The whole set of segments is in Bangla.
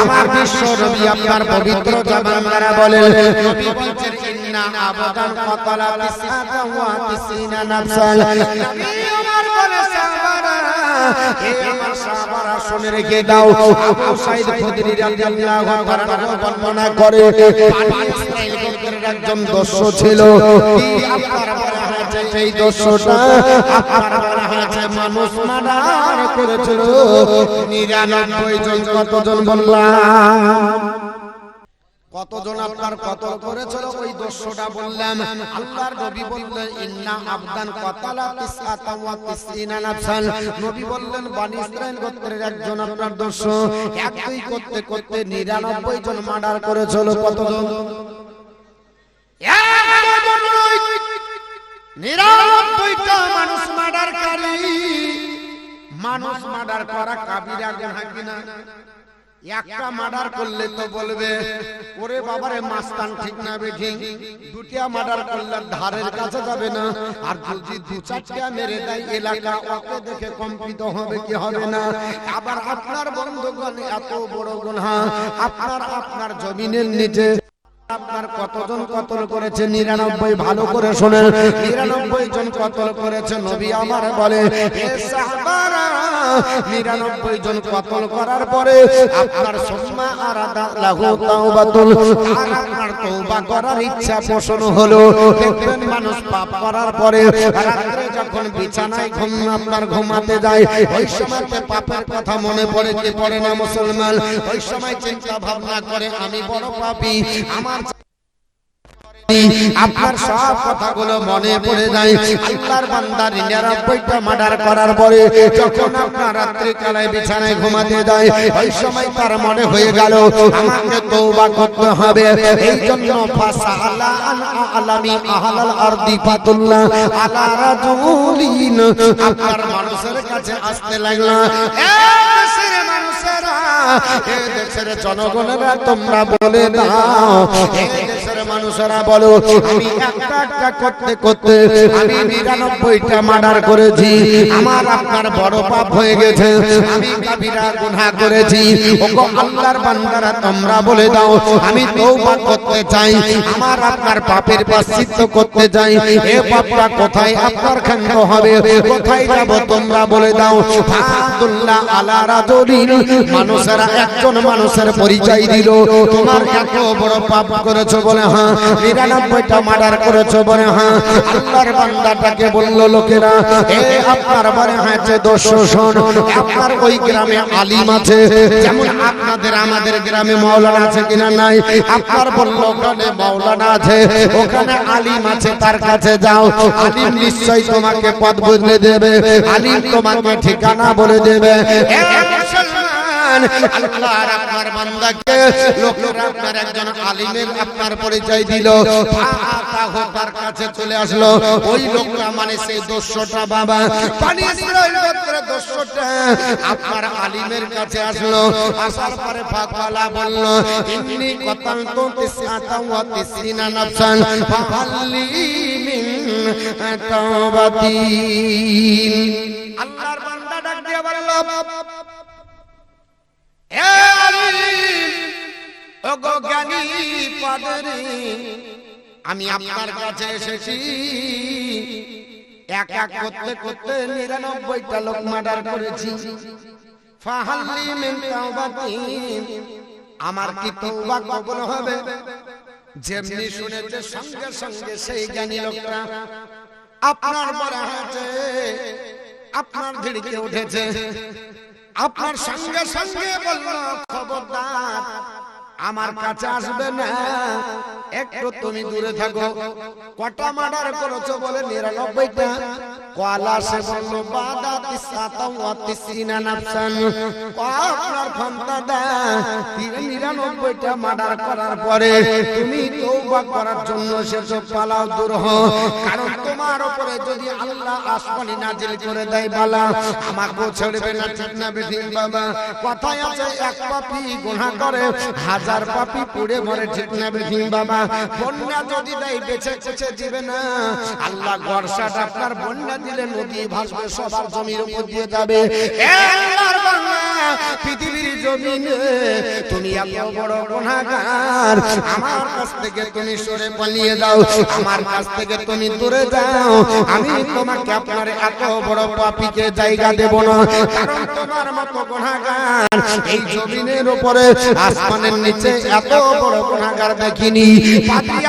আমার বিশ্ব নবী আপনার পবিত্র জবান দ্বারা বলেন নবী বলছেন ইন্না আবাদান কতলা তিসআতা ওয়া তিসিনা নাফসাল নবী আমার বলে সাহাবারা হে আমার সাহাবারা শুনে রেখে দাও। আবু সাইদ খুদরি রাদিয়াল্লাহু তাআলা বর্ণনা করে বানি ইসরাইল গোত্রের একজন দস্যু ছিল। আপনার হয়েছে সেই দস্যুটা আপনার বলা হয়েছে মানুষ করেছিল। নিরানব্বই জন কতজন বললাম? কতজন আপনার কতল করেছিল? ওই দস্যুটা বললাম আল্লাহর নবী বললেন ইন্না আবদান কতালা তিসআতা ওয়া তিসিনা নাফসান। নবী বললেন বনি ইসরাইল গোত্রের একজন আপনার দস্যু এক দুই করতে করতে 99 জন মার্ডার করেছিল। কতজন? একজন নয়, 99টা মানুষ মার্ডারকারী। মানুষ মার্ডার করা কাবিরা গুনাহ কিনা? একটা মার্ডার করলে তো বলবে ওরে বাবারে মাস্তান ঠিক না দুটিয়া মার্ডার করলে ধারের কাছে যাবে না। আর যদি দু চারটা মেরে দেয় এলাকা ওকে দেখে কম্পিত হবে কি হবে না? আবার আপনার বন্ধুগণ এত বড় গুনাহ আপনার আপনার জমিনের নিচে আপনার কতজন কতল করেছে? নিরানব্বই ভালো করে শোনেন। নিরানব্বই জন কতল করেছে? নবী আমার বলে নিরানব্বই জন কতল করার পরে আপনার সম্মা আরাদা লাহু তাওবাতুল। আর আপনার তওবা করার ইচ্ছা পোষণ হলো মানুষ পাপ করার পরে যখন বিছানায় ঘুম, আপনার ঘুমাতে যায়, ওই সময়তে পাপের কথা মনে পড়ে কি পড়ে না মুসলমান। ওই সময় চিন্তা ভাবনা করে, আমি বড় পাপী, আমার আপনার সব কথাগুলো মনে পড়ে যায়। আল্লাহর বান্দার নিরানব্বইটা মার্ডার করার পরে যখন আপনার রাত্রি কালায় বিছানায় ঘুমাতে যায়, ওই সময় তার মনে হয়ে গেল, আমাকে তওবা করতে হবে। এই জন্য আলামি আহলাল আরদি ফাতুল্লাহ আলা রাজুলিন। আপনার মানুষের কাছে আসতে লাগল এ দেশের এ দেশের জনগণেরা তোমরা বলে দাও। দেশের মানুষেরা বলো করতে করতে আমি নিরানব্বইটা মার্ডার করেছি। আমার আপনার বড় পাপ হয়ে গেছে। করেছি। আল্লাহর বান্দারা তোমরা বলে দাও, আমি তওবা করতে চাই। আমার আপনার পাপের প্রায়শ্চিত্ত করতে চাই। এ পাপটা কোথায়? আপনার খণ্ড হবে। কোথায় যাব তোমরা বলে দাও? ফাতুল্লাহ আলা রাজুলিন মানুষেরা একজন মানুষের পরিচয় দিল। তোমার এত বড় পাপ করেছ বলে হ্যাঁ? নিরানব্বইটা মার্ডার করেছ বলে হ্যাঁ? আল্লাহর বান্দাটাকে বলল লোকেরা, এ আপনার বলে হয়েছে দোষ শোন আপনার ওই গ্রামে আলিম আছে। যেমন আপনাদের, আমাদের গ্রামে মাওলানা আছে কিনা নাই? আপনার বলল, ওখানে মাওলানা আছে। ওখানে আলিম আছে, তার কাছে যাও। আলিম নিশ্চয়ই তোমাকে পথ বদলে দেবে। আলিম তোমাকে ঠিকানা বলে দেবে। মুসলমান, আল্লাহর আপনার বান্দাকে লোকেরা আপনার একজন আলিমের আপনার পরিচয় দিল। তার কাছে চলে আসলো। ওই লোকটা মানে সেই দস্যটা বাবা। পানি দস্যটা। আপনার আলিমের কাছে আসলো। আসার পরে ফাকালা বলল ইন্নি কতালতু তিসআতা ওয়া তিসিনা নাফসান ফাহাল্লি মিন তাওবাতি আল্লাহর বান্দা ডাক দিয়ে বলল আমি আপনার কাছে এসেছি। এক এক করতে করতে নিরানব্বইটা লোক মার্ডার করেছি। আমার কি তওবা কবুল হবে? যেমনি শুনেছে সঙ্গে সঙ্গে সেই জ্ঞানী লোকটা। আপনার মনে হয়েছে। আপনার ধিড়কে উঠেছে। আপনার সঙ্গে সঙ্গে বলল, খবরদার আমার কাছে আসবে না। একটু তুমি দূরে থাকো। কটা মার্ডার করেছ বলে নিরানব্বইটা? কলা সে বলল বাদা আপনার ফন্তাদা নিরানব্বইটা মার্ডার করার পরে তুমি করার জন্য সেসব পালাও দূর হও। কারণ তোমার উপরে যদি আল্লাহ আসমানি নাজিল করে দেয় বালা আমাকেও ছেড়বে না ঠিক না বেঠিক বাবা। কথায় আছে এক পাপি গুনাহ করে হাজার পাপি পুড়ে মরে ঠিক না বেঠিক বাবা। বন্যা যদি দেয়, বেঁচে বেঁচে দিবে না। আল্লাহ বর্ষাটা আপনার বন্যা দিলে নদী ভাসবে, সবার জমির উপর দিয়ে যাবে। পৃথিবীর জমিনে, তুমি এত বড় গুনাহগার। আমার কাছ থেকে তুমি সরে পালিয়ে যাও। আমার কাছ থেকে তুমি দূরে যাও। আমি তোমাকে আপনার এত বড় পাপীকে জায়গা দেব না। কারণ তোমার মতো গুনাহগার এই জমিনের উপরে আসমানের নিচে এত বড় গুনাহগার দেখিনি।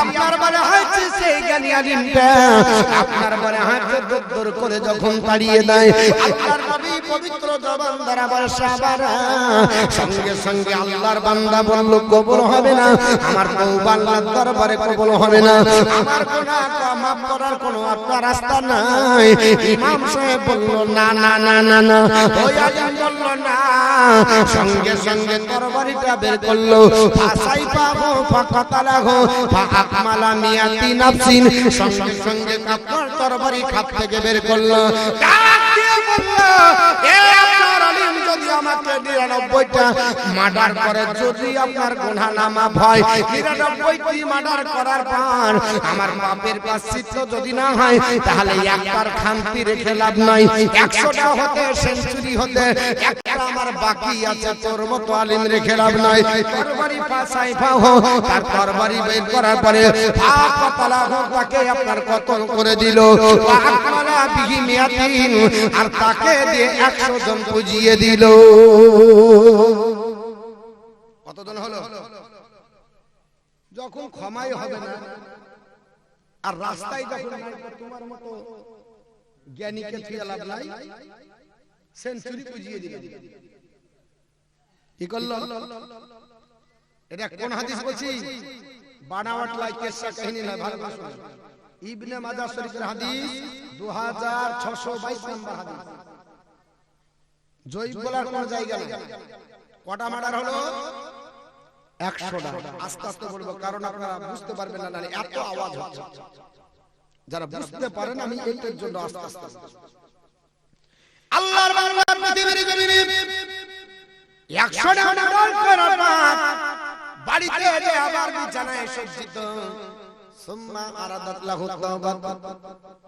আপনার বলে হয়েছে, সেই জ্ঞানী আলিমটা। আপনার বলে হয়েছে, দূর করে যখন তাড়িয়ে দেয়। আল্লাহর নবী পবিত্র জবান দ্বারা বর্ষা বাড়া সঙ্গে সঙ্গে আল্লাহর বান্দা বলল, কবুল হবে না। আমার তওবা আল্লাহর দরবারে কবুল হবে না। আমার গুনাহ মাফ করার কোনো আপনার রাস্তা নাই। ইমাম সাহেব বলল, না না না না না। ওই আলিম বলল না। সঙ্গে সঙ্গে তরবারিটা বের করল। ফাসাই পাবো ফাকাতালাহু ফাআকমালা মিয়াতি নাফসিন সঙ্গে সঙ্গে তরবারি খাপ থেকে বের করল। যদি আমাকে নিরানব্বইটা মার্ডার করে, যদি আপনার গুনাহ নামা ভয় নিরানব্বইটি মার্ডার করার পর আমার প্রাশ্চিত্য যদি না হয়, তাহলে একবার খান্তি রেখে লাভ নাই। একশোটা হতে সেঞ্চুরি হতে আমার বাকি আছে, তোর মতো আলিম রেখে লাভ নাই। তরবারি পাশাই তার তরবারি বের করার পরে তাকে আপনার কতল করে দিল। আর তাকে দিয়ে 100 জন পুজিয়ে দিল। কতজন হলো? যখন ক্ষমাই হবে না, আর রাস্তায় যখন তোমার মতো জ্ঞানীকে থুয়ে লাভ নাই সেঞ্চুরি পুজিয়ে দিল। কি করল? এটা কোন হাদিস বলছি? বানাওয়াট লাই কেসা কাহিনী না ভালো। ইবনে মাজাহ শরীফের হাদিস 2622 নম্বর হাদিস। জয়ীব বলার কোন জায়গা নেই। কটা মার্ডার হলো? একশোটা আস্তে আস্তে বলব কারণ আপনারা বুঝতে পারবেন না এত আওয়াজ হচ্ছে। যারা বুঝতে পারেন আমি এটার জন্য আস্তে আস্তে আল্লাহর পৃথিবীর জমিনে করার পর বাড়িতে এসে আবার বিছানায় সজ্জিত। সুম্মা আরাদাত লাহু তাওবা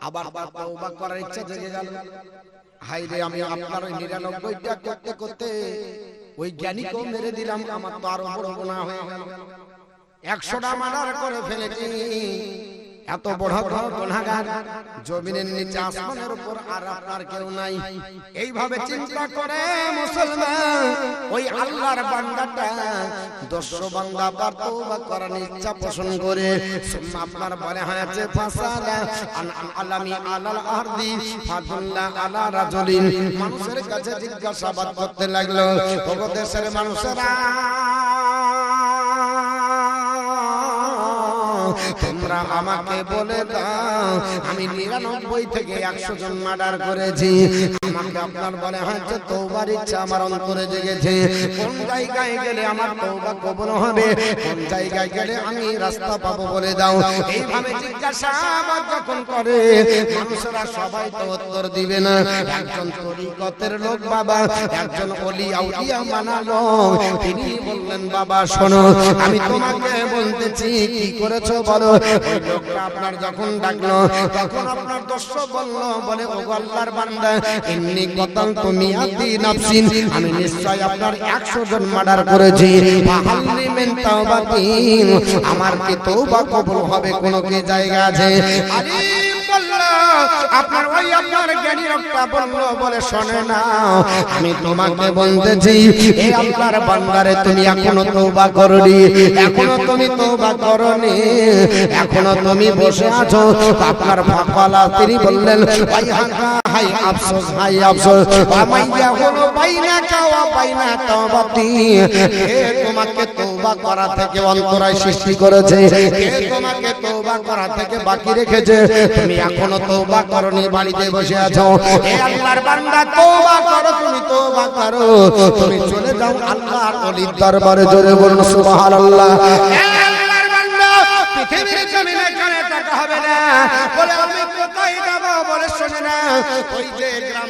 আবার তওবা করার ইচ্ছা জেগে গেল। হাই রে আমি আপনার নিরানব্বইটা করতে করতে ওই জ্ঞানীকেও মেরে দিলাম, আমার তো আরও বড় গোনা হয়ে গেল। একশোটা মার্ডার করে ফেলেছি। এত বড় বড় গুনাহগার জমিনের নিচে আসমানের উপর আর আপনার কেউ নাই। এইভাবে চিন্তা করে মুসলমান ওই আল্লাহর বান্দাটা বান্দা তওবা করার ইচ্ছা পোষণ করে। সুম্মা আপনার হয়েছে ফাসালা আন আলামি আলাল আরদি ফাদুল্লা আলা রাজুলিন। মানুষের কাছে জিজ্ঞাসাবাদ করতে লাগল ওগো দেশের মানুষেরা তোমরা আমাকে বলে দাও, আমি নিরানব্বই থেকে একশো জন মার্ডার করেছি। আমাকে আপনার বলে হয়েছে তৌবার ইচ্ছা আমার অন্তরে জেগেছে। কোন জায়গায় গেলে আমার তৌবা কবল হবে? কোন জায়গায় গেলে আমি রাস্তা পাবো বলে দাও। এইভাবে জিজ্ঞাসাবাদ যখন করে, মানুষেরা সবাই তো উত্তর দিবে না। একজন তরিকতের লোক বাবা, একজন অলি আউলিয়া মানালো তিনি বললেন, বাবা, শোনো, আমি তোমাকে বলতেছি, কি করেছ বলো? ওই আপনার যখন ডাকলো তখন আপনার দর্শক বলল, বলে ও আল্লাহর বান্দা, এমনি কতাল তুমি আদি নাফসিন, আমি নিশ্চয় আপনার 100 জন মার্ডার করেছি। আমার কি তওবা কবুল হবে কোনো কি জায়গা আছে? বলল আপনার ওই আপনার জ্ঞানী লোকটা বলল, বলে, শোনে না, আমি তোমাকে বলতেছি, এই আল্লাহর বান্দারে তুমি এখনও তওবা করনি, এখনও তুমি তওবা করনি, এখনও তুমি বসে আছো। আপনার ফাকালা তিনি বললেন, ভাই হাকা হাই, আফসোস হাই, আফসোস আমাইয়া হলো বাইনা কাওয়া বাইনা তওবাতি কে তোমাকে তওবা করা থেকে অন্তরায় সৃষ্টি করেছে? কে তোমাকে তওবা করা থেকে বাকি রেখেছে? তুমি এখনও তওবা করনি বাড়িতে বসে আছো। হে আল্লাহর বান্দা তওবা করো, তুমি তওবা করো। তুমি চলে যাও আল্লাহর ওলির দরবারে, জোরে বলুন, সুবহানাল্লাহ। হে আল্লাহর বান্দা, পৃথিবীর জমিনে কানে টাকা হবে না। বলে, আমি কোথায় যাব? বলে, শুনে না। ওই যে গ্রাম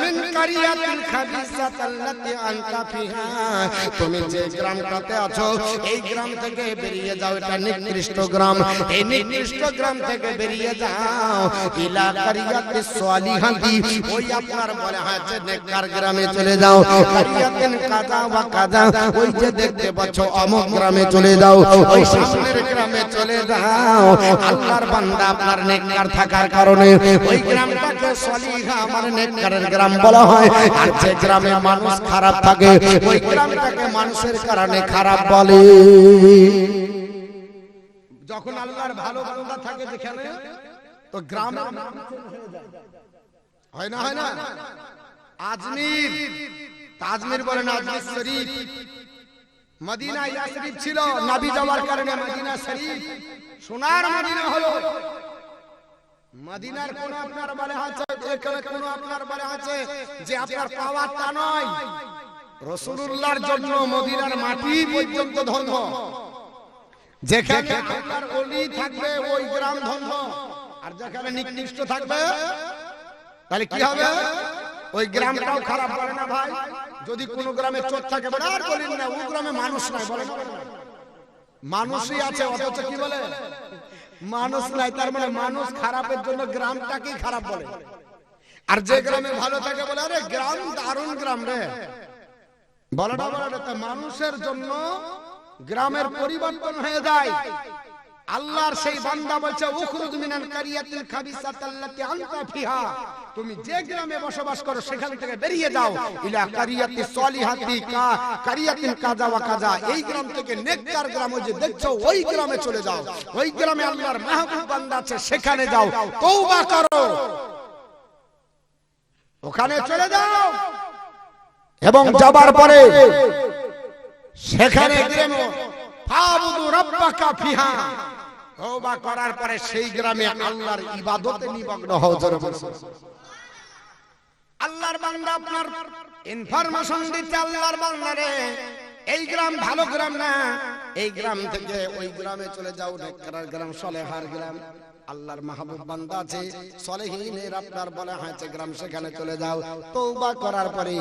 মিন তুমি যে গ্রামটাতে আছো, এই গ্রাম থেকে বেরিয়ে যাও, এটা নিকৃষ্ট গ্রাম। এই নিকৃষ্ট গ্রাম থেকে বেরিয়ে যাও, ইলা কারিয়াতি সালিহাতি, ওই আপনার কাজা ওই যে গ্রামে চলে যাও। আল্লাহর বান্দা আপনার নেককার থাকার কারণে ওই গ্রামটাকে সলিহা আমার নেককারের গ্রাম বলা হয়। আর যে গ্রামে মানুষ খারাপ থাকে ওই গ্রামটাকে মানুষের কারণে খারাপ বলে। যখন আল্লাহর ভালো বান্দা থাকে যেখানে তো গ্রামে হয় না হয় না? আজমির তাজমির বলেন আজমির শরীফ। মদিনা ইয়া শরীফ ছিল নবী যাওয়ার কারণে মদিনা শরীফ। সোনার মদিনা হলো। মদিনার কোন আপনার বলে আছে এখানে কোন আপনার বলে আছে যে আপনার পাওয়ার তা নয়? রসুলুল্লাহর জন্য মদিনার মাটি পর্যন্ত যেখানে ওই গ্রাম আর যেখানে নিকৃষ্ট থাকবে, তাহলে কি হবে? ওই গ্রামটাও খারাপ না ভাই। যদি কোন গ্রামে চোর থাকে বলেন না ওই গ্রামে মানুষ নাই, বলে। মানুষই আছে, অথচ কি বলে? মানুষ নাই, তার মানে মানুষ খারাপের জন্য গ্রামটাকেই খারাপ বলে। আর যে গ্রামে ভালো থাকে বলে আরে গ্রাম দারুণ গ্রাম রে। বলাটা বলাটা মানুষের জন্য গ্রামের পরিবর্তন হয়ে যায়। আল্লাহর সেই বান্দা বলছে উখরুজ মিনাল কারিয়াতিল খাবিসাতাল্লাতি আনতা ফিহা। তুমি যে গ্রামে বসবাস করো সেখান থেকে বেরিয়ে যাও। ইলা কারিয়াতি সলিহাতি কা কারিয়াতিন কাজা ওয়া কাজা। এই গ্রাম থেকে নেককার গ্রাম ওই যে দেখছ ওই গ্রামে চলে যাও। ওই গ্রামে আল্লাহর মাহবুব বান্দা আছে সেখানে যাও। তওবা করো। ওখানে চলে যাও। এবং যাবার পরে সেখানে করার পরে সেই গ্রামে আল্লাহর ইবাদতে নিমগ্ন হও জোরে বলুন। আল্লাহর বান্দা আপনার ইনফরমেশন দিতে আল্লাহর বান্দারে এই গ্রাম ভালো গ্রাম না। এই গ্রাম থেকে ওই গ্রামে চলে যাও। নেককার গ্রাম সলেহার গ্রাম। আল্লাহর মাহবুব বান্দা আছে, সলেহীনের আপনার বলা হয়েছে, গ্রাম সেখানে চলে যাও। তৌবা করার পরে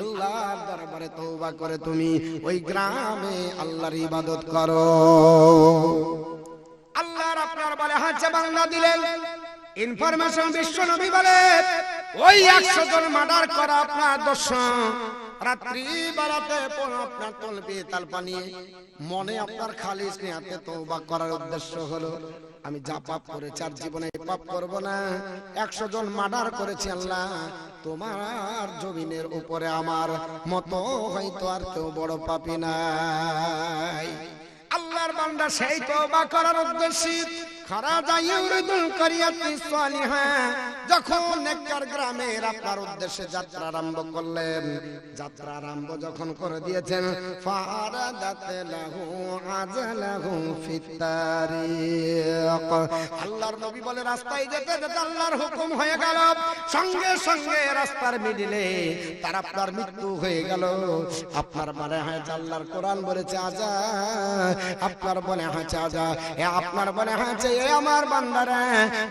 আল্লাহর দরবারে তৌবা করে তুমি ওই গ্রামে আল্লাহর ইবাদত করো। আল্লাহর আপনার বলে হাতে বাংলা দিলেন। ইনফরমেশন বিশ্ব নবী বলে, ওই একশো জন মার্ডার করা আপনার দোষ। রাত্রি বেলাতে আপনার তলবি তালপা নিয়ে মনে আপনার খালি স্নেহাতে তওবা করার উদ্দেশ্য হলো। আমি যা পাপ করেছি আর জীবনে পাপ করব না। একশো জন মার্ডার করেছি আল্লাহ। তোমার জমিনের উপরে আমার মতো হয়তো আর কেউ বড় পাপি নাই। আল্লাহর বান্দা সেই তওবা করার উদ্দেশ্যে খারা কারিয়াতি সালিহা যখন গ্রামের আপনার উদ্দেশ্যে যাত্রা আরম্ভ করলেন, যাত্রা আরম্ভ যখন করে দিয়েছেন আল্লাহর নবী বলে, রাস্তায় যেতে যেতে আল্লাহর হুকুম হয়ে গেল। সঙ্গে সঙ্গে রাস্তার মিডিলে তার আপনার মৃত্যু হয়ে গেল। আপনার মানে হয় আল্লাহর কোরআন বলেছে, আজা। আপনার হাঁচা যা এ আপনার হাঁচে এ আমার বান্দারা,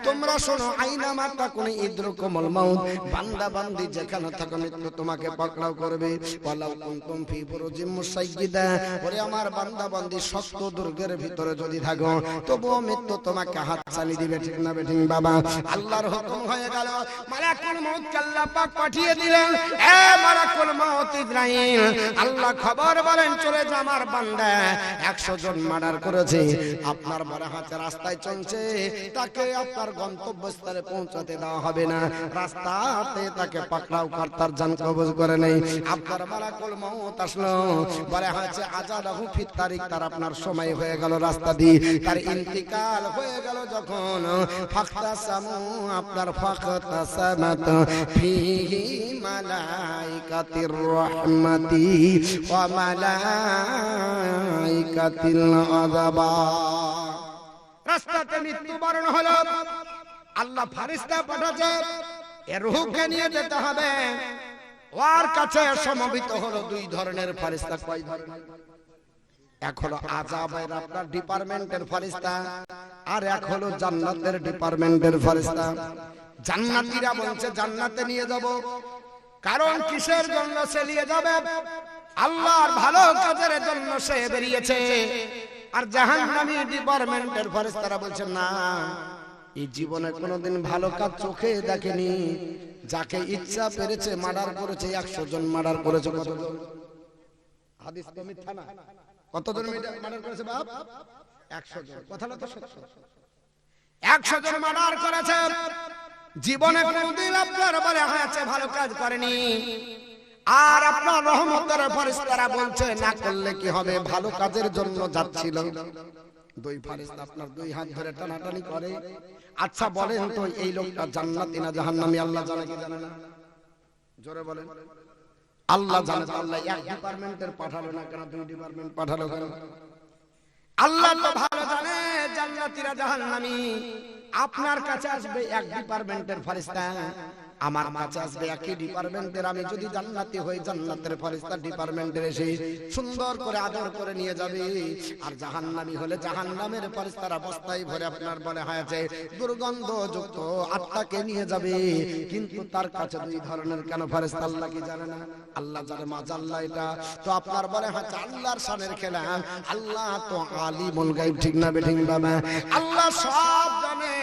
তোমরা শোনো আইনা মাতা কোন ইদ্র কোমল মাউত, বান্দা বান্দি যেখানে থাকো মৃত্যু তোমাকে পকড়াও করবে। ওয়ালাউ কুনতুম ফি বুরুজিম মুসাইয়িদা ওরে আমার বান্দা বান্দি, শক্ত দুর্গের ভিতরে যদি থাকো, তবুও মৃত্যু তোমাকে হাত চালিয়ে দিবে, ঠিক না বেঠিক বাবা? আল্লাহর হুকুম হয়ে গেল। মালাকুল মউত আল্লাহ পাক পাঠিয়ে দিলেন। এ মালাকুল মউত ইব্রাহিম, আল্লাহ খবর বলেন, চলে যা আমার বান্দা। একশো জন মার্ডার করেছে। আপনার বড় হাতে রাস্তায় চলছে। তাকে আপনার গন্তব্যস্থলে পৌঁছাতে দেওয়া হবে না। রাস্তাতে তাকে পাকড়াও কর্তার জান কবজ করে নেই। আপনার বলে তারিখ। তার আপনার সময় হয়ে গেল রাস্তা দিয়ে। তার ইন্তিকাল হয়ে গেল যখন সামু আপনার সামাত ফিহি মালাইকাতির রহমাতি মালাইকাতিল রাস্তাতে মৃত্যুবরণ হলো। আল্লাহ ফারিস্তা পাঠাচ্ছে এ রুহকে নিয়ে যেতে হবে। ওর কাছে সমবেত হলো দুই ধরনের ফারিস্তা। কয় ধরনের? এক হলো আজাবের আপনার ডিপার্টমেন্টের ফারিস্তা, আর এক হলো জান্নাতের ডিপার্টমেন্টের ফারিস্তা। জান্নাতীরা বলছে, জান্নাতে নিয়ে যাব। কারণ কিসের জন্য সে নিয়ে যাবে? আল্লাহর ভালো কাজের জন্য সে বেরিয়েছে। আর জাহান্নামী ডিপার্টমেন্টের ফারিস্তারা বলছে, না এই জীবনে কোনোদিন ভালো কাজ চোখে দেখেনি। যাকে ইচ্ছা পেরেছে মার্ডার করেছে, একশো জন মার্ডার করেছে আপনার ভালো কাজ করেনি। আর আপনার না করলে কি হবে? ভালো কাজের জন্য যাচ্ছিল। দুই ফারিস্তা আপনার দুই হাত ধরে টানাটানি করে। আচ্ছা বলেন তো এই লোকটা জান্নাতি না জাহান্নামী আল্লাহ জানে কি জানে না? জোরে বলেন। আল্লাহ জানে আল্লাহ এক ডিপার্টমেন্টের পাঠালো না কেন? দুই ডিপার্টমেন্ট পাঠালো কেন? আল্লাহ তো ভালো জানে জান্নাতীরা জাহান্নামী। আপনার কাছে আসবে এক ডিপার্টমেন্টের ফেরেশতা আমার কাছে আসবে একই ডিপার্টমেন্টের আমি যদি জান্নাতি হই, জান্নাতের ফেরেশতা ডিপার্টমেন্টের এসে সুন্দর করে আদর করে নিয়ে যাবে। আর জাহান্নামী হলে জাহান্নামের ফেরেশতারা বস্তায় ভরে আপনার বলে হয়েছে দুর্গন্ধ যুক্ত আত্মাকে নিয়ে যাবে। কিন্তু তার কাছে দুই ধরনের কেন ফেরেশতা, আল্লাহ কি জানে না? আল্লাহ জানে মা আল্লাহ এটা। তো আপনার বলে হ্যাঁ আল্লাহর সানের খেলা। আল্লাহ তো আলিমুল গায়ব, ঠিক না বেঠিক বাবা? আল্লাহ সব জানে,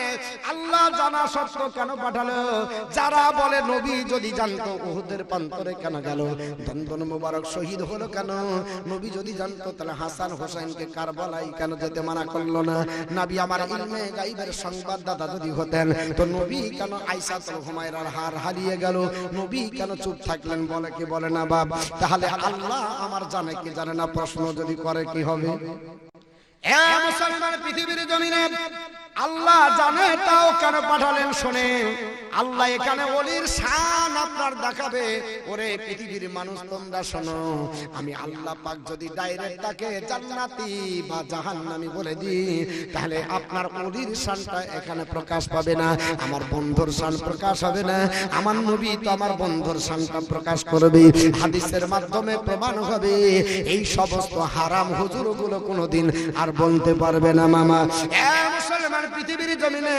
আল্লাহ জানা সত্য কেন পাঠালো? যারা বলে, নবী যদি জানতো কেন গেল দন্দন মুবারক শহীদ হলো কেন? নবী যদি জানতো, তাহলে হাসান হোসেনকে কেন যেতে মানা করল না? নবী আমার ইলমে গাইবের সংবাদদাতা যদি হতেন, তো নবী কেন হুমায়রার হার হারিয়ে গেল? নবী কেন চুপ থাকলেন বলে কি বলে না বাপ? তাহলে আল্লাহ আমার জানে কি জানে না, প্রশ্ন যদি করে কি হবে? এ মুসলমান পৃথিবীর আল্লাহ জানে, তাও কেন পাঠালেন শুনে? আল্লাহ এখানে অলির শান আপনার দেখাবে। ওরে পৃথিবীর মানুষ, তোমরা শোনো, আমি আল্লাহ পাক যদি ডাইরেক্ট তাকে জান্নাতি বা জাহান্নামি বলে দিই, তাহলে আপনার অলির শানটা এখানে প্রকাশ পাবে না, আমার বন্ধুর শান প্রকাশ হবে না, আমার নবী তো আমার বন্ধুর শানটা প্রকাশ করবে, হাদিসের মাধ্যমে প্রমাণ হবে, এই সমস্ত হারাম হুজুরগুলো কোনোদিন আর বলতে পারবে না, মামা। এ মুসলমান পৃথিবীর জমিনে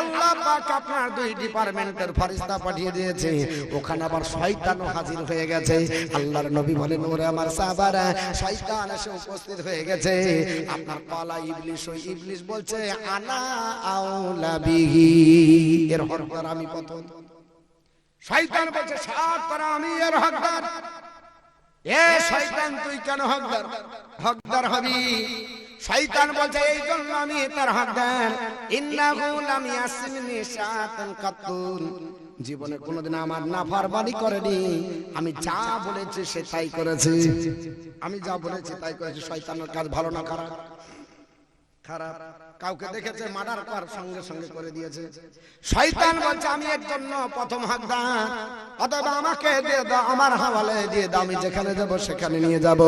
আল্লাহ পাক আপনার দুই ডিপার্টমেন্টের ফরিস্তা পাঠিয়ে দিয়েছে। ওখানে আবার শয়তানও হাজির হয়ে গেছে। আল্লাহর নবী বলেন, ওরে আমার সাহাবারা, শয়তান এসে উপস্থিত হয়ে গেছে। আপনার পালা ইবলিশ, ওই ইবলিশ বলছে, আনা আউলা বিহি। এর হকদার আমি প্রথম। শয়তান বলছে, সাত করা আমি এর হকদার। এ শয়তান, তুই কেন হকদার? হকদার হবি। শয়তান বলছে, এই জন্য আমি তার হাত দেন। ইন্নাহু লাম ইয়াসমিনি শাতান কাতুন জীবনে কোনোদিন আমার না নাফরমানি করেনি। আমি যা বলেছি সে তাই করেছে। আমি যা বলেছি তাই করেছি। শয়তানের কাজ ভালো না খারাপ? খারাপ। কাউকে দেখেছে মার্ডার কর সঙ্গে সঙ্গে করে দিয়েছে। শয়তান বলছে আমি এর জন্য প্রথম হাকদার। অথবা আমাকে দিয়ে দাও আমার হাওয়ালে দিয়ে দাও আমি যেখানে যাব সেখানে নিয়ে যাব।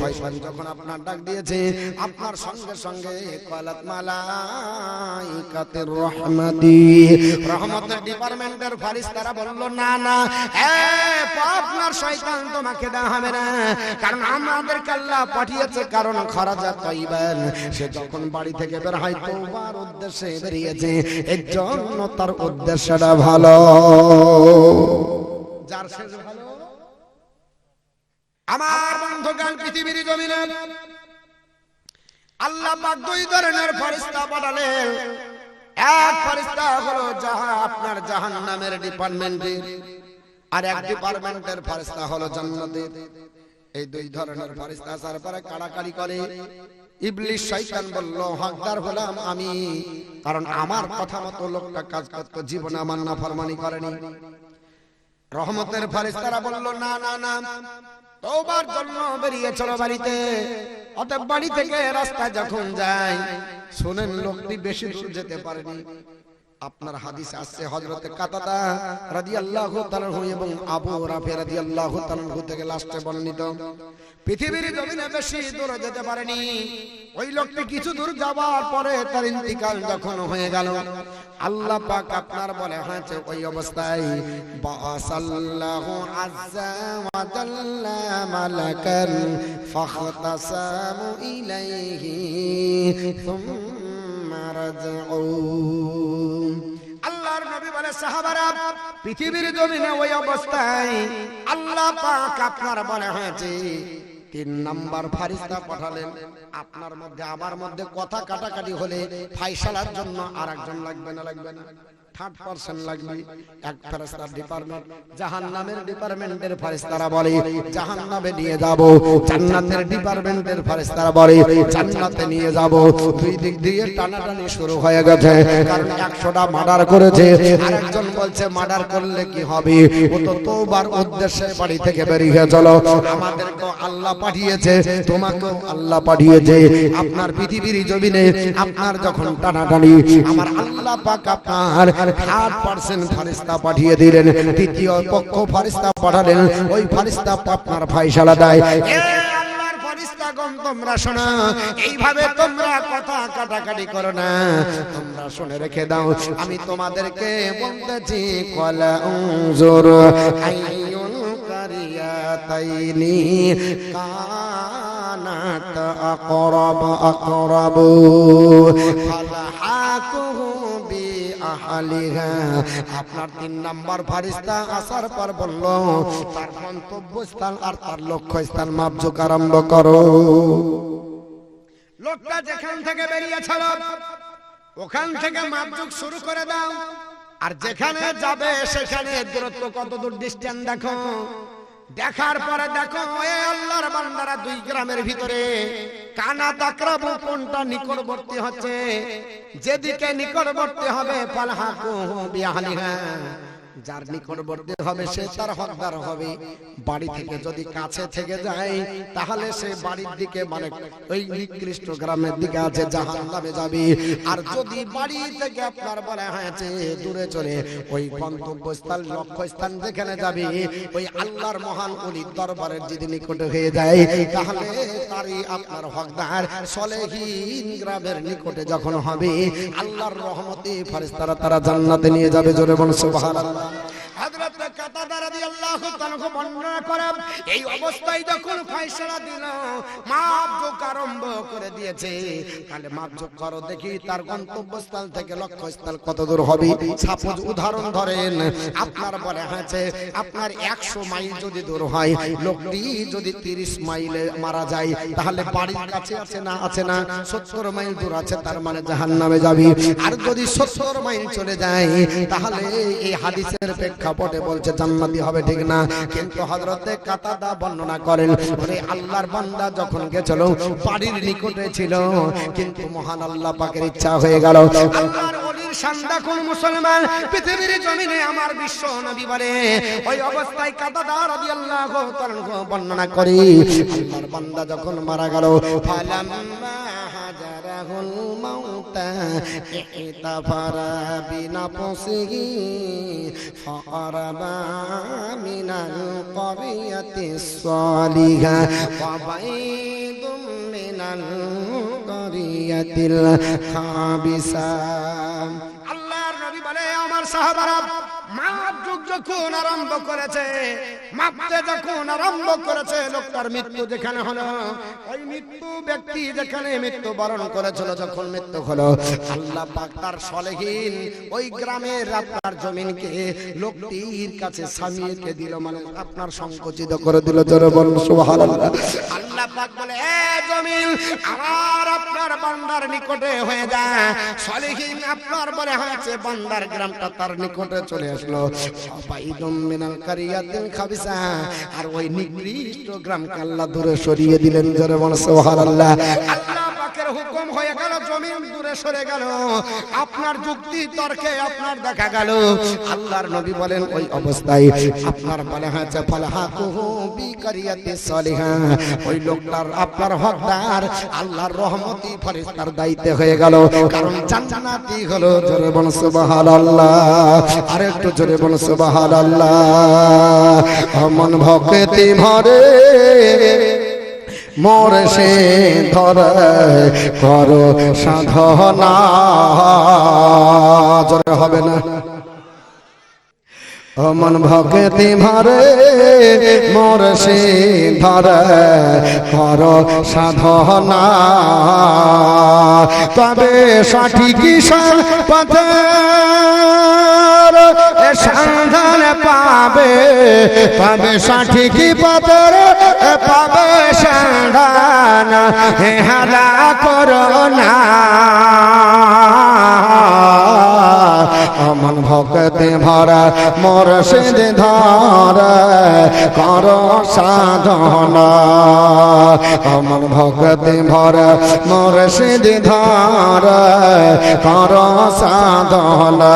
শয়তান যখন আপনার ডাক দিয়েছে আপনার সঙ্গে সঙ্গে কলাত মালাইকাতের রহমতি। রহমতের ডিপার্টমেন্টের ফারিস্তারা বলল না না এ আপনার শয়তান তোমাকে দেওয়া হবে না। কারণ আমাদের আল্লাহ পাঠিয়েছে কারণ খরাজা তৈবেন। সে যখন বাড়ি থেকে বের হয় তোমার উদ্দেশ্যে বেরিয়েছে। এর জন্য তার উদ্দেশ্যটা ভালো। যার শেষ ভালো, আমার বন্ধুগান পৃথিবীর জমিনে আল্লাহ পাক দুই ধরনের ফেরেশতা পাঠালেন। এক ফেরেশতা হলো যাহা আপনার জাহান্নামের ডিপার্টমেন্টের আর এক ডিপার্টমেন্টের ফেরেশতা হলো জান্নাতের এই দুই ধরনের ফেরেশতা আসার পরে কাড়াকাড়ি করে? ইবলিশ শয়তান বলল হকদার হলাম আমি। কারণ আমার কথা মতো লোকটা কাজ করতো জীবনে আমার নাফরমানি করেনি। রহমতের ফারিস্তারা বলল না না না তোবার জন্য বেরিয়ে চলো বাড়িতে। অতএব বাড়ি থেকে রাস্তা যখন যায় শোনেন লোকটি বেশি দূর যেতে পারেনি। আপনার হাদিস আসছে হজরতে কাতাদা রাদিয়াল্লাহু তাআলা এবং আবু রাফি রাদিয়াল্লাহু তাআলা থেকে লাস্টে বর্ণিত। পৃথিবীর জমিনে বেশি দূর যেতে পারেনি। ওই লোকটি কিছু দূর যাওয়ার পরে তার ইন্তিকাল যখন হয়ে গেল, আল্লাহ পাক আপনার বলে, হয়েছে ওই অবস্থায়। বাসাল্লাহু আজ্জা ওয়া জাল্লা মালাকান ফাখতাসামু ইলাইহি সুম্মা রাজউন। আল্লাহর নবী বলে, সাহাবারা, পৃথিবীর জমিনে ওই অবস্থায় আল্লাহ পাক আপনার বলে, হয়েছে। তিন নাম্বার ফারিস্তা পাঠালেন। আপনার মধ্যে, আমার মধ্যে কথা কাটাকাটি হলে ফাইসালার জন্য আর একজন লাগবে না লাগবে না। থার্ড পার্সন লাগবে এক ফেরেশতার ডিপার্টমেন্ট জাহান্নামের ডিপার্টমেন্টের ফেরেশতারা বলে, জাহান্নামে নিয়ে যাব, জান্নাতের ডিপার্টমেন্টের ফেরেশতারা বলে, জান্নাতে নিয়ে যাব। দুই দিক দিয়ে টানাটানি শুরু হয়ে গেছে, কারণ 100টা মার্ডার করেছে, আরেকজন বলছে, মার্ডার করলে কি হবে? ও তো তোবার উদ্দেশ্যে বাড়ি থেকে বেরিয়ে চলো আমাদেরকে আল্লাহ পাঠিয়েছে, তোমাকেও আল্লাহ পাঠিয়েছে। আপনার পৃথিবীর জমিনে আপনার যখন টানাটানি, আমার আল্লাহ পাক আপনার থার্ড পার্সেন্ট ফারিস্তা পাঠিয়ে দিলেন। তৃতীয় পক্ষ ফারিস্তা পাঠালেন। ওই ফারিস্তা আপনার ফাইসালা দেয়। তোমরা শোনো। তোমরা কথা কাটাকাটি করো না। তোমরা রেখে দাও। আমি তোমাদেরকে বি আহালিহা আপনার তিন নাম্বার ফারিস্তা আসার পর বলল, তার গন্তব্যস্থান আর তার লক্ষ্যস্থান মাপজোক আরম্ভ করো। লোকটা যেখান থেকে বেরিয়েছিল ওখান থেকে মাপজোক শুরু করে দাও। আর যেখানে যাবে, সেখানে দূরত্ব কত দূর ডিস্টেন্স দেখো। দেখার পরে দেখো আল্লাহর বান্দারা দুই গ্রামের ভিতরে কানা তাকরাবু কোনটা নিকটবর্তী হচ্ছে? যেদিকে নিকটবর্তী হবে পালহাকু বিয়াহলিহা যার নিকটবর্তী হবে সে তার হকদার হবে। বাড়ি থেকে যদি কাছে থেকে যায় তাহলে সে বাড়ির দিকে মানে ওই নিকৃষ্ট গ্রামের দিকে আছে জাহান নামে যাবে। আর যদি বাড়ি থেকে আপনার বলা হয়েছে দূরে চলে ওই গন্তব্যস্থল লক্ষ্যস্থান যেখানে যাবে ওই আল্লাহর মহান অলির দরবারের যদি নিকটে হয়ে যায় তাহলে তারই আপনার হকদার সলেহীন গ্রামের নিকটে যখন হবে আল্লাহর রহমতে ফারিস্তারা তারা জান্নাতে নিয়ে যাবে জোরে বল সুবহানাল্লাহ তার আপনার বলে আপনার 100 মাইল যদি দূর হয়, লোকটি যদি 30 মাইলে মারা যায়, তাহলে বাড়ির কাছে আছে না আছে না? 70 মাইল দূর আছে, তার মানে জাহান্নামে যাবি। আর যদি 70 মাইল চলে যায়, তাহলে এই হাদিসের প্রেক্ষাপটে বলছে, জান্নাতি হবে ঠিক না। কিন্তু হযরতে কাতাদা বর্ণনা করেন, ওরে আল্লাহর বান্দা যখন গেছিল, বাড়ির নিকটে ছিল, কিন্তু মহান আল্লাহ পাকের ইচ্ছা হয়ে গেল। আল্লাহর ওলির শান দেখুন মুসলমান, পৃথিবীর জমিনে আমার বিশ্ব নবী বলে। ওই অবস্থায় কাতাদা রাদিয়াল্লাহু তাআলা বর্ণনা করি, আল্লাহর বান্দা যখন মারা গেল, ফালাম্মা হাজারাহুল মাউতা, ইতাফারা বিনাফসিহি ফারাবা মিনাল করিয়াতিস সালিহা বাইদুম মিনাল করিয়াতিল খাবিসা। আল্লাহর নবী বলে, আমার সাহাবারা মা যুগ যখন আরম্ভ করেছে মাপতে যখন আরম্ভ করেছে লোকটার মৃত্যু যেখানে হলো, ওই মৃত্যু ব্যক্তি যেখানে মৃত্যু বরণ করেছিল যখন মৃত্যু হলো, আল্লাহ পাক তার সলেহীন ওই গ্রামের আপনার জমিনকে লোকটির কাছে সামিয়েকে দিল মানে আপনার সংকুচিত করে দিল, জোরে বলুন, সুবহানাল্লাহ। আল্লাহ পাক বলে, এ জমিন, আমার আপনার বান্দার নিকটে হয়ে যায় সলেহীন আপনার বলে হয়েছে, বান্দার গ্রামটা তার নিকটে চলে আসলো। বাইদুম মিনাল কারিয়াতিল খাবিসা। আর ওই নিকৃষ্ট গ্রামকে আল্লাহ দূরে সরিয়ে দিলেন জোরে সুবহানাল্লাহ। আল্লাহ পাকের হুকুম হয়ে গেল, জমিন দূরে সরে গেল। আপনার যুক্তি, তর্কে আপনার দেখা গেল। আল্লাহর নবী বলেন, ওই অবস্থায় আপনার বলে হয়েছে ফলাহা কুহু বিকারিয়াতে সলিহা। ওই লোকটার আপনার হকদার আল্লাহর রহমতি ফেরেশতার দায়িত্ব হয়ে গেল। কারণ জান্নাতি হলো, জোরে বল সুবহানাল্লাহ। আর একটু জোরে বল সুবহানাল্লাহ। মন ভক্তি ভরে মোর সে ধর কর সাধনা। জোরে হবে না। অমন ভক্তি ভরে মোর সে ধর কর সাধনা। তবে সঠিক পথে সন্ধান পাবে। পাবে সঠিক পথর পাবে। সন্ধান হেহারা করো না অমন ভক্তি ভরা, মোর সিদ্ধ ধর, কর সাধনা। অমন ভক্তি ভরা, মোর সিদ্ধ ধর, কর সাধনা।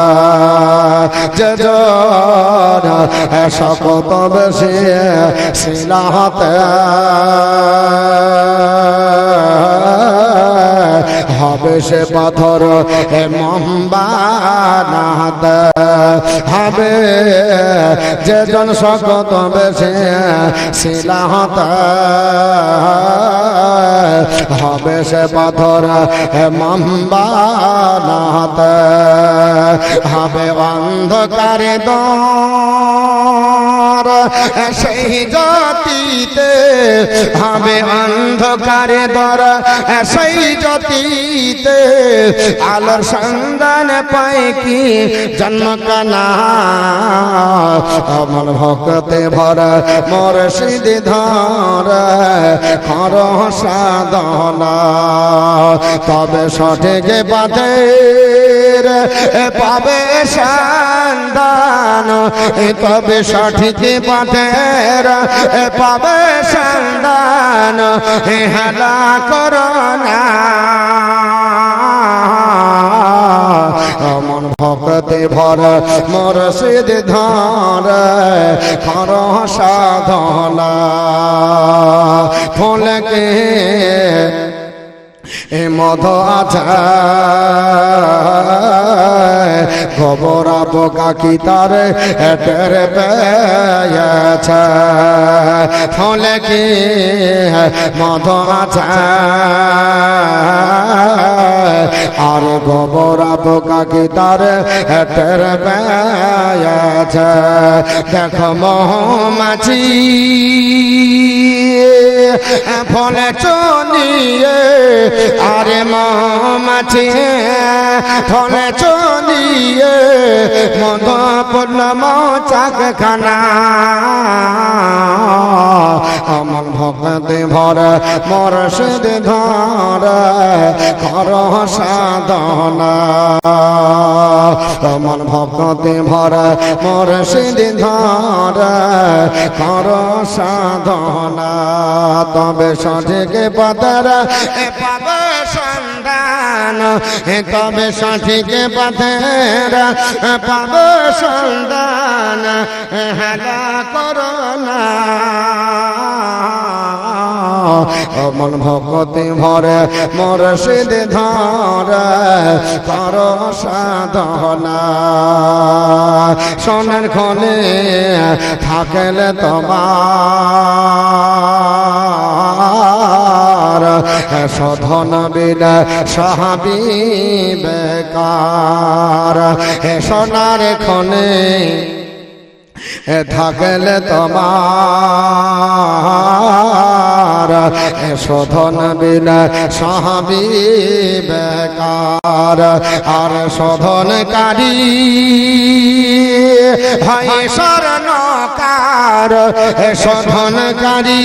যে জন শকত বেশি শিলাতে হবে সে পাথর হে মহম্বানাত হবে যে জন শকত বেশি শিলাহত হবে সে পাথর হে মহম্বানাত হবে অন্ধকারে দর সেই জাতিতে। হবে অন্ধকারে দর সেই জাতিতে আলোর সন্ধান পায় কি? জন্ম কানা। আমার ভক্তে ভর, মোর সিদ্ধি ধর কর সাধনা। তবে সঠিক পথের পাবে সন্ধান। তবে সঠিক পথের পাবে সন্ধান। হেলা করোনা মন ভক্তে ভর মর সিদ্ধ ধর কর সাধনা। ফলকে এ মধ আছে খবর বোকা কি তার এটের পেয়েছে? ফলে কি মধ আছে আর গোবর বোকা কি তার এটের পেয়েছে? দেখো মহমাছি। ফলে চলিয়ে, আরে মহমাছি, ফলে চলিয়ে মধ পড়ল মচাক খানা আমার ভক্তি ভর মর সুদ ধর, কর সাধনা। আমার ভক্তি ভর মর সুদ ধর, কর সাধনা। তবে সঠিক পথর পাবে সন্ধান তবে সঠিক পথের পাবে সন্ধান হেলা করোনা অমন ভগতি ভরে মোর সিদ্ধ ধর কর সাধনা। সোনার খনে থাকলে তোমার। শোধন বিল সাহাবি বেকার। হে সোনার খনে থাকলে তোমার শোধন বিনা সাহাবি বেকার। কার আর শোধনকারী হয় স্বর্ণকার শোধনকারী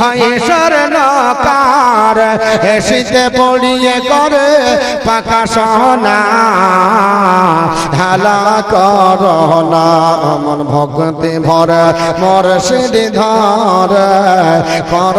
হয় স্বর্ণকার শীতে পড়িয়ে করে পাকা সোনা, ঢালা করনা আমার ভক্তি ভর মর সিদ্ধি ধর। কর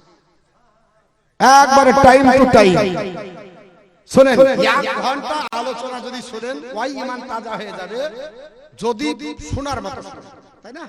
একবারে টাইম টু টাইম শোনেন। এক ঘণ্টা আলোচনা যদি শোনেন ওই ইমান তাজা হয়ে যাবে, যদি শোনার মতো তাই না?